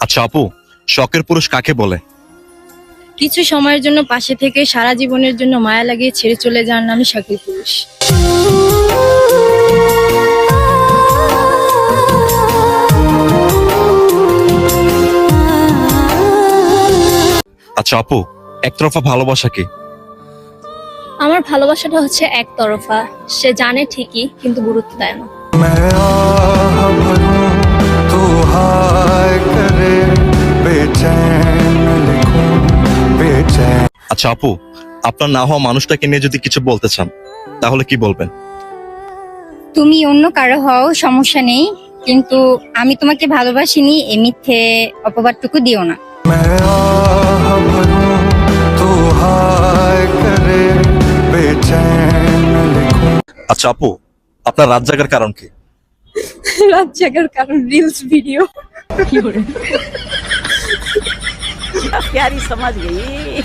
আচ্ছা আপু শখের পুরুষ কাকে বলে? কিছু সময়ের জন্য পাশে থেকে সারা জীবনের জন্য মায়া লাগিয়ে ছেড়ে চলে যাওয়ার নামই শখের পুরুষ। আচ্ছা আপু একতরফা ভালোবাসা কি? আমার ভালোবাসাটা হচ্ছে একতরফা। সে জানে ঠিকই কিন্তু গুরুত্ব দেয় না। আচ্ছা আপু আপনার না হওয়া মানুষটাকে নিয়ে যদি কিছু বলতে চান তাহলে কি বলবেন? তুমি অন্য কারও হও সমস্যা নেই কিন্তু আমি তোমাকে ভালোবাসিনি এ মিথ্যে অপবাদটুকু দিও না। আচ্ছা আপু আপনার রাত জাগার কারণ কি? রাত জাগার কারণ রিলস ভিডিও কি করে? Yarissa Madrid.